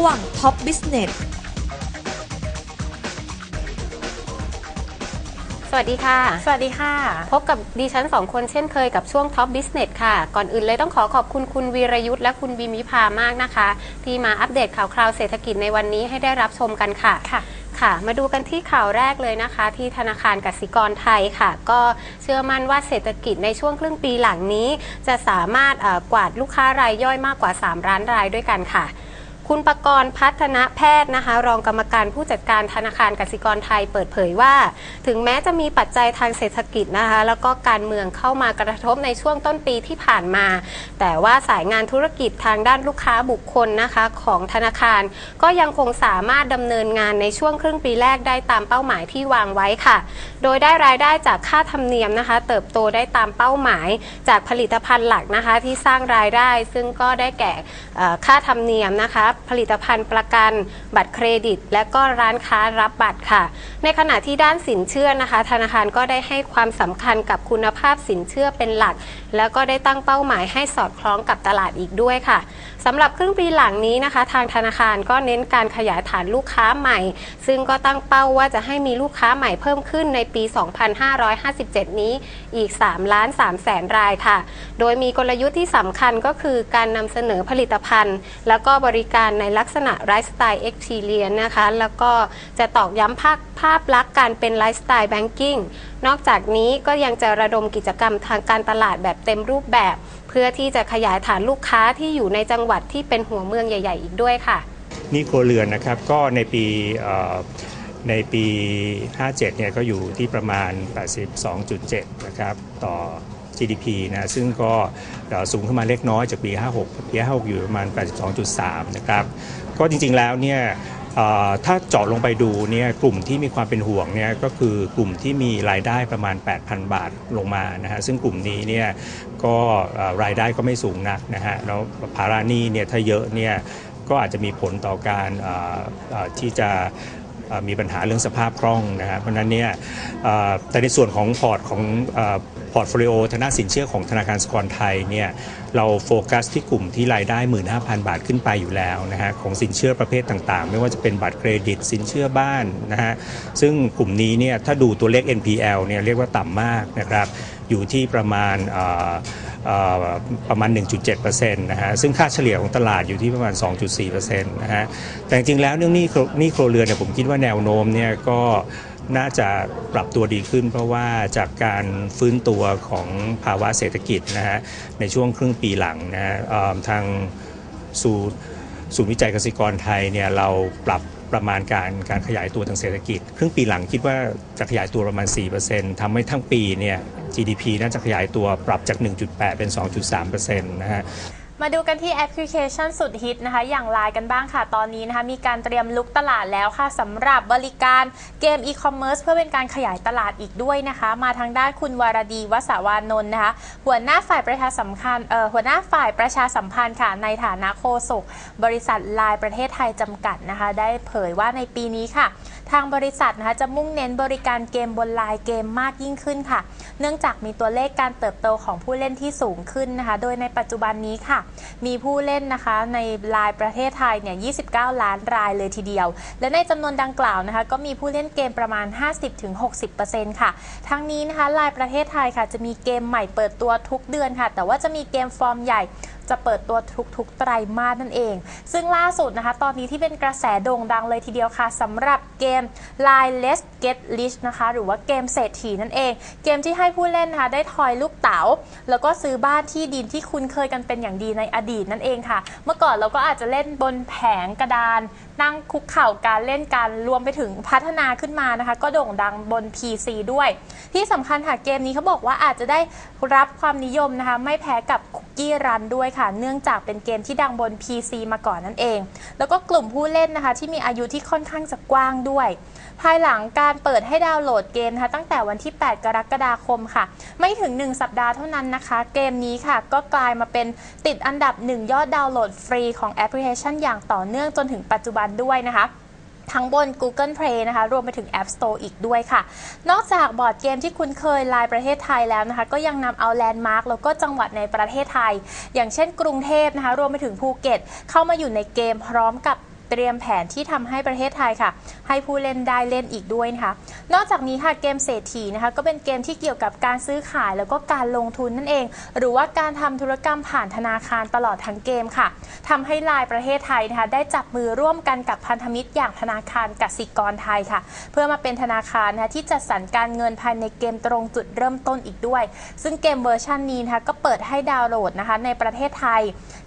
ช่วง Top Business สวัสดีค่ะ สวัสดีค่ะ พบกับดิฉันสองคนเช่นเคยกับช่วง Top Business ค่ะ ก่อนอื่นเลยต้องขอขอบคุณคุณวีรยุทธ์และคุณบีมิพามากนะคะ ที่มาอัปเดตข่าวคราวเศรษฐกิจในวันนี้ให้ได้รับชมกันค่ะ ค่ะค่ะมาดูกันที่ข่าวแรกเลยนะคะ ที่ธนาคารกสิกรไทยค่ะ ก็เชื่อมั่นว่าเศรษฐกิจในช่วงครึ่งปีหลังนี้ จะสามารถเอ่อกวาดลูกค้ารายย่อยมากกว่า 3 ล้านรายด้วยกันค่ะ คุณประกรณ์พัฒนแพทย์นะคะ รองกรรมการผู้จัดการธนาคารกสิกรไทยเปิดเผยว่า ถึงแม้จะมีปัจจัยทางเศรษฐกิจนะคะ แล้วก็การเมืองเข้ามากระทบในช่วงต้นปีที่ผ่านมา แต่ว่าสายงานธุรกิจทางด้านลูกค้าบุคคลนะคะของธนาคาร ก็ยังคงสามารถดำเนินงานในช่วงครึ่งปีแรกได้ตามเป้าหมายที่วางไว้ค่ะ โดยได้รายได้จากค่าธรรมเนียมนะคะ เติบโตได้ตามเป้าหมาย จากผลิตภัณฑ์หลักนะคะที่สร้างรายได้ ซึ่งก็ได้แก่ค่าธรรมเนียมนะคะผลิตภัณฑ์ประกัน บัตรเครดิต และก็ร้านค้ารับบัตรค่ะ ในขณะที่ด้านสินเชื่อนะคะ ธนาคารก็ได้ให้ความสำคัญกับคุณภาพสินเชื่อเป็นหลัก แล้วก็ได้ตั้งเป้าหมายให้สอดคล้องกับตลาดอีกด้วยค่ะสำหรับครึ่งปีหลังนี้นะคะ ทางธนาคารก็เน้นการขยายฐานลูกค้าใหม่ ซึ่งก็ตั้งเป้าว่าจะให้มีลูกค้าใหม่เพิ่มขึ้นในปี 2557 นี้อีก3ล้าน3แสนรายค่ะ โดยมีกลยุทธ์ที่สำคัญก็คือการนำเสนอผลิตภัณฑ์ แล้วก็บริการในลักษณะไลฟ์สไตล์เอ็กทีเลียนะคะ แล้วก็จะตอกย้ำภาพภาพลักษณ์การเป็นไลฟ์สไตล์แบงกิ้งนอกจากนี้ก็ยังจะระดมกิจกรรมทางการตลาดแบบเต็มรูปแบบ เพื่อที่จะขยายฐานลูกค้าที่อยู่ในจังหวัดที่เป็นหัวเมืองใหญ่ ๆ อีกด้วยค่ะ นี่ครัวเรือนนะครับก็ในปีในปี 57 เนี่ยก็อยู่ที่ประมาณ 82.7 นะครับ ต่อ GDP นะซึ่งก็สูงขึ้นมาเล็กน้อยจากปี 56 ปี 56 อยู่ประมาณ 82.3 นะครับ ก็จริงๆแล้วเนี่ยถ้าเจาะลงไปดูเนี่ยกลุ่มที่มีความเป็นห่วงเนี่ยก็คือกลุ่มที่มีรายได้ประมาณ 8,000 บาทลงมานะฮะซึ่งกลุ่มนี้เนี่ยก็รายได้ก็ไม่สูงนักนะฮะแล้วภาระหนี้เนี่ยถ้าเยอะเนี่ยก็อาจจะมีผลต่อการที่จะ มีปัญหาเรื่องสภาพคล่องนะฮะเพราะนั้นเนี่ยแต่ในส่วนของพอร์ตของพอร์ตโฟลิโอทางด้านสินเชื่อของธนาคารสกลไทยเนี่ยเราโฟกัสที่กลุ่มที่รายได้ 15,000 บาทขึ้นไปอยู่แล้วนะฮะของสินเชื่อประเภทต่างๆ ไม่ว่าจะเป็นบัตรเครดิตสินเชื่อบ้านนะฮะซึ่งกลุ่มนี้เนี่ยถ้าดูตัวเลข NPL เนี่ยเรียกว่าต่ำมากนะครับอยู่ที่ประมาณ ประมาณ 1.7%นะฮะซึ่งค่าเฉลี่ยของตลาดอยู่ที่ประมาณ 2.4%นะฮะแต่จริงๆแล้วเรื่องนี้นี้โครเรือนเนี่ยผมคิดว่าแนวโน้มเนี่ยก็น่าจะปรับตัวดีขึ้น เพราะว่าจากการฟื้นตัวของภาวะเศรษฐกิจนะฮะในช่วงครึ่งปีหลังนะฮะทางสูตรศูนย์วิจัยเกษตรกรไทยเนี่ยเราปรับ ประมาณการการขยายตัวทางเศรษฐกิจ ครึ่งปีหลังคิดว่าจะขยายตัวประมาณ 4%ทำให้ทั้งปีเนี่ย GDP น่าจะขยายตัวปรับจาก 1.8 เป็น 2.3%นะฮะ มาดูกันที่แอปพลิเคชันสุดฮิตนะคะ อย่างไลน์กันบ้างค่ะ ตอนนี้นะคะ มีการเตรียมลุกตลาดแล้วค่ะสำหรับบริการเกมอีคอมเมิร์ซเพื่อเป็นการขยายตลาดอีกด้วยนะคะ มาทางด้านคุณวารดีวสาวานนท์นะคะ หัวหน้าฝ่ายประชาสัมพันธ์หัวหน้าฝ่ายประชาสัมพันธ์ค่ะในฐานะโฆษกบริษัทไลน์ประเทศไทยจำกัดนะคะ ได้เผยว่าในปีนี้ค่ะ ทางบริษัทนะคะจะมุ่งเน้นบริการเกมบนไลน์เกมมากยิ่งขึ้นค่ะ เนื่องจากมีตัวเลขการเติบโตของผู้เล่นที่สูงขึ้นนะคะ โดยในปัจจุบันนี้ค่ะมีผู้เล่นนะคะในไลน์ประเทศไทยเนี่ย 29 ล้านรายเลยทีเดียว และในจำนวนดังกล่าวนะคะ ก็มีผู้เล่นเกมประมาณ 50-60%ค่ะ ทั้งนี้นะคะไลน์ประเทศไทยค่ะ จะมีเกมใหม่เปิดตัวทุกเดือนค่ะ แต่ว่าจะมีเกมฟอร์มใหญ่ จะเปิดตัวทุกๆ ไตรมาสนั่นเอง ซึ่งล่าสุดนะคะ ตอนนี้ที่เป็นกระแสโด่งดังเลยทีเดียวค่ะสำหรับเกม Line Let's Get Rich นะคะ หรือว่าเกมเศรษฐีนั่นเอง เกมที่ให้ผู้เล่นนะคะได้ทอยลูกเต๋า แล้วก็ซื้อบ้านที่ดินที่คุ้นเคยกันเป็นอย่างดีในอดีตนั่นเองค่ะ เมื่อก่อนเราก็อาจจะเล่นบนแผงกระดาน นั่งคุกเข่าการเล่นการรวมไปถึงพัฒนาขึ้นมานะคะ ก็โด่งดังบน PC ด้วย ที่สำคัญค่ะเกมนี้เขาบอกว่าอาจจะได้รับความนิยมนะคะ ไม่แพ้กับคุกกี้รันด้วยค่ะ เนื่องจากเป็นเกมที่ดังบน PC มาก่อนนั่นเอง แล้วก็กลุ่มผู้เล่นนะคะ ที่มีอายุที่ค่อนข้างจะกว้างด้วย ภายหลังการเปิดให้ดาวน์โหลดเกมนะคะ ตั้งแต่วันที่ 8 กรกฎาคมค่ะ ไม่ถึง 1 สัปดาห์เท่านั้นนะคะ เกมนี้ค่ะ ก็กลายมาเป็นติดอันดับ 1 ยอดดาวน์โหลดฟรีของแอปพลิเคชันอย่างต่อเนื่องจนถึงปัจจุบันด้วยนะคะทั้งบน Google Play นะคะ รวมไปถึง App Store อีกด้วยค่ะ นอกจากบอร์ดเกมที่คุณเคยลายประเทศไทยแล้วนะคะ ก็ยังนำเอาแลนด์มาร์กแล้วก็จังหวัดในประเทศไทย อย่างเช่นกรุงเทพนะคะ รวมไปถึงภูเก็ต เข้ามาอยู่ในเกมพร้อมกับ เตรียมแผนที่ทำให้ประเทศไทยค่ะ ให้ผู้เล่นได้เล่นอีกด้วยนะคะ นอกจากนี้ค่ะเกมเศรษฐีนะคะก็เป็นเกมที่เกี่ยวกับการซื้อขายแล้วก็การลงทุนนั่นเอง หรือว่าการทำธุรกรรมผ่านธนาคารตลอดทั้งเกมค่ะทำให้ลายประเทศไทยนะคะได้จับมือร่วมกันกับพันธมิตรอย่างธนาคารกสิกรไทยค่ะ เพื่อมาเป็นธนาคารนะะที่จัดสรรการเงินภายในเกมตรงจุดเริ่มต้นอีกด้วย ซึ่งเกมเวอร์ชันนี้นะคะก็เปิดให้ดาวน์โหลดนะคะในประเทศไทย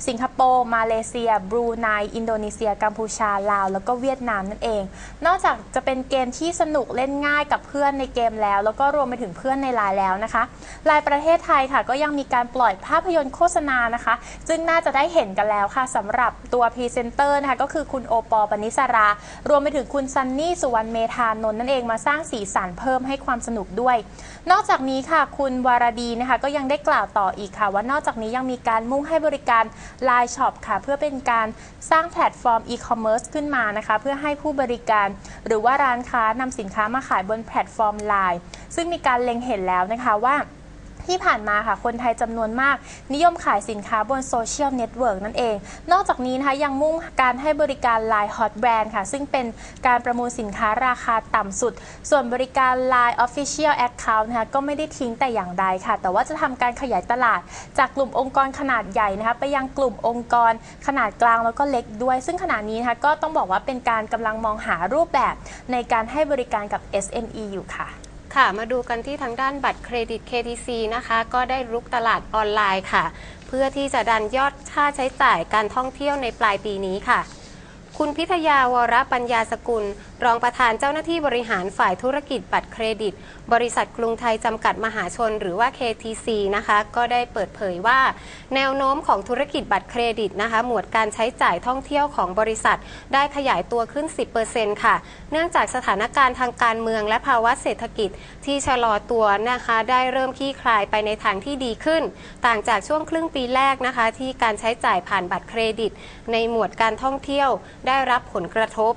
สิงคโปร์ มาเลเซีย บรูไน อินโดนีเซีย กัมพูชาลาว แล้วก็เวียดนามนั่นเอง นอกจากจะเป็นเกมที่สนุกเล่นง่ายกับเพื่อนในเกมแล้ว แล้วก็รวมไปถึงเพื่อนในไลน์แล้วนะคะไลน์ประเทศไทยค่ะ ก็ยังมีการปล่อยภาพยนตร์โฆษณานะคะ ซึ่งน่าจะได้เห็นกันแล้วค่ะสำหรับตัวพรีเซนเตอร์นะคะก็คือคุณโอปอล์ปนิสรา รวมไปถึงคุณซันนี่สุวรรณเมธานนท์นั่นเองมาสร้างสีสันเพิ่มให้ความสนุกด้วย นอกจากนี้ค่ะ คุณวารดีนะคะ ก็ยังได้กล่าวต่ออีกค่ะ ว่านอกจากนี้ยังมีการมุ่งให้บริการ Line Shop ค่ะ เพื่อเป็นการสร้างแพลตฟอร์มอีคอมเมิร์ซขึ้นมานะคะ เพื่อให้ผู้บริการ หรือว่าร้านค้านำสินค้ามาขายบนแพลตฟอร์ม Line ซึ่งมีการเล็งเห็นแล้วนะคะว่า ที่ผ่านมาค่ะคนไทยจำนวนมาก นิยมขายสินค้าบนโซเชียลเน็ตเวิร์กนั่นเอง นอกจากนี้นะคะยังมุ่งการให้บริการ Line Hot Brand ค่ะ ซึ่งเป็นการประมูลสินค้าราคาต่ำสุด ส่วนบริการ Line Official Account นะคะก็ไม่ได้ทิ้งแต่อย่างใดค่ะ แต่ว่าจะทำการขยายตลาด จากกลุ่มองค์กรขนาดใหญ่นะคะไปยังกลุ่มองค์กรขนาดกลางแล้วก็เล็กด้วย ซึ่งขณะนี้นะคะก็ต้องบอกว่าเป็นการกำลังมองหารูปแบบในการให้บริการกับ SME อยู่ค่ะ ค่ะ มาดูกันที่ทางด้านบัตรเครดิต KTC นะคะ ก็ได้รุกตลาดออนไลน์ค่ะ เพื่อที่จะดันยอดค่าใช้จ่ายการท่องเที่ยวในปลายปีนี้ค่ะ คุณพิทยาวรปัญญาสกุล รองประธานเจ้าหน้าที่บริหารฝ่ายธุรกิจบัตรเครดิต บริษัทกรุงไทยจำกัดมหาชน หรือว่า KTC นะคะก็ได้เปิดเผยว่า แนวโน้มของธุรกิจบัตรเครดิตนะคะ หมวดการใช้จ่ายท่องเที่ยวของบริษัท ได้ขยายตัวขึ้น 10%ค่ะ เนื่องจากสถานการณ์ทางการเมืองและภาวะเศรษฐกิจที่ชะลอตัวนะคะ ได้เริ่มคลี่คลายไปในทางที่ดีขึ้น ต่างจากช่วงครึ่งปีแรกนะคะ ที่การใช้จ่ายผ่านบัตรเครดิต ในหมวดการท่องเที่ยวได้รับผลกระทบ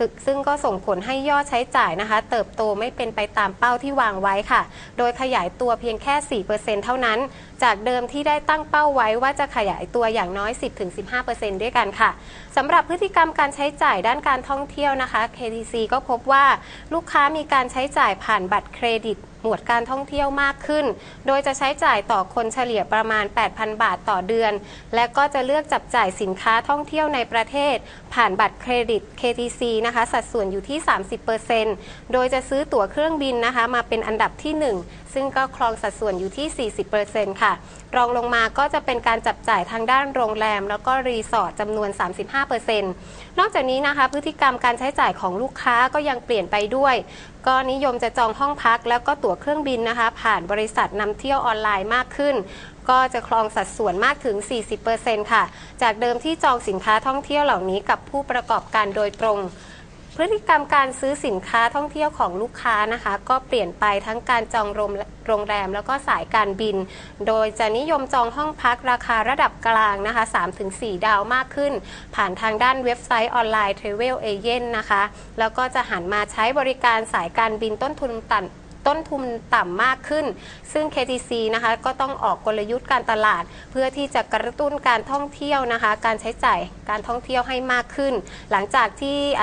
ซึ่งซึ่งก็ส่งผลให้ยอดใช้จ่ายนะคะ เติบโตไม่เป็นไปตามเป้าที่วางไว้ค่ะ โดยขยายตัวเพียงแค่ 4%เท่านั้น จากเดิมที่ได้ตั้งเป้าไว้ว่าจะขยายตัวอย่างน้อย 10-15%ด้วยกันค่ะสำหรับพฤติกรรมการใช้จ่ายด้านการท่องเที่ยวนะคะ KTC ก็พบว่าลูกค้ามีการใช้จ่ายผ่านบัตรเครดิต หมวดการท่องเที่ยวมากขึ้น โดยจะใช้จ่ายต่อคนเฉลี่ยประมาณ 8,000 บาทต่อเดือน และก็จะเลือกจับจ่ายสินค้าท่องเที่ยวในประเทศ ผ่านบัตรเครดิต KTC นะคะ สัดส่วนอยู่ที่ 30%โดยจะซื้อตั๋วเครื่องบินนะคะ มาเป็นอันดับที่ 1 ซึ่งก็ครองสัดส่วนอยู่ที่ 40%ค่ะ รองลงมาก็จะเป็นการจับจ่ายทางด้านโรงแรม แล้วก็รีสอร์ทจำนวน 35%นอกจากนี้นะคะ พฤติกรรมการใช้จ่ายของลูกค้าก็ยังเปลี่ยนไปด้วย ก็นิยมจะจองห้องพักแล้วก็ตั๋วเครื่องบินนะคะ ผ่านบริษัทนำเที่ยวออนไลน์มากขึ้นก็จะครองสัดส่วนมากถึง 40%ค่ะ จากเดิมที่จองสินค้าท่องเที่ยวเหล่านี้กับผู้ประกอบการโดยตรง พฤติกรรมการซื้อสินค้าท่องเที่ยวของลูกค้านะคะ ก็เปลี่ยนไปทั้งการจองโรงแรมแล้วก็สายการบิน โดยจะนิยมจองห้องพักราคาระดับกลางนะคะ 3-4 ดาวมากขึ้น ผ่านทางด้านเว็บไซต์ออนไลน์ Travel Agent นะคะ แล้วก็จะหันมาใช้บริการสายการบินต้นทุนต่ำต้นทุนต่ำมากขึ้น ซึ่ง KTC นะคะก็ต้องออกกลยุทธ์การตลาด เพื่อที่จะกระตุ้นการท่องเที่ยวนะคะ การใช้จ่ายการท่องเที่ยวให้มากขึ้น หลังจากที่อั